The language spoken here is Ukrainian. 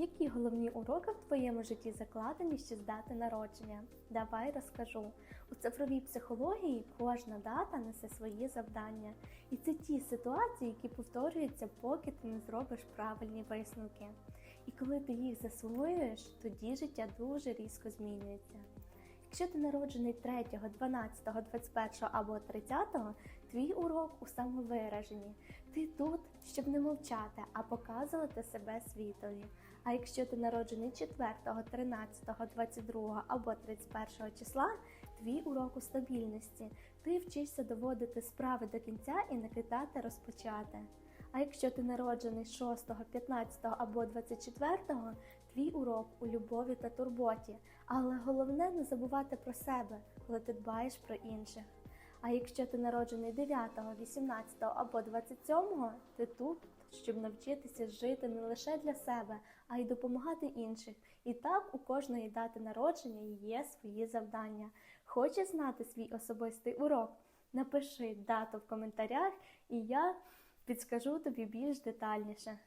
Які головні уроки в твоєму житті закладені ще з дати народження? Давай розкажу. У цифровій психології кожна дата несе свої завдання. І це ті ситуації, які повторюються, поки ти не зробиш правильні висновки. І коли ти їх засвоюєш, тоді життя дуже різко змінюється. Якщо ти народжений 3, 12, 21 або 30, твій урок у самовираженні. Ти тут, щоб не мовчати, а показувати себе світові. А якщо ти народжений 4, 13, 22 або 31 числа, твій урок у стабільності. Ти вчишся доводити справи до кінця і не кидати розпочати. А якщо ти народжений 6, 15 або 24, твій урок у любові та турботі. Але головне не забувати про себе, коли ти дбаєш про інших. А якщо ти народжений 9, 18 або 27, ти тут, щоб навчитися жити не лише для себе, а й допомагати інших. І так у кожної дати народження є свої завдання. Хочеш знати свій особистий урок? Напиши дату в коментарях, і я підскажу тобі більш детальніше.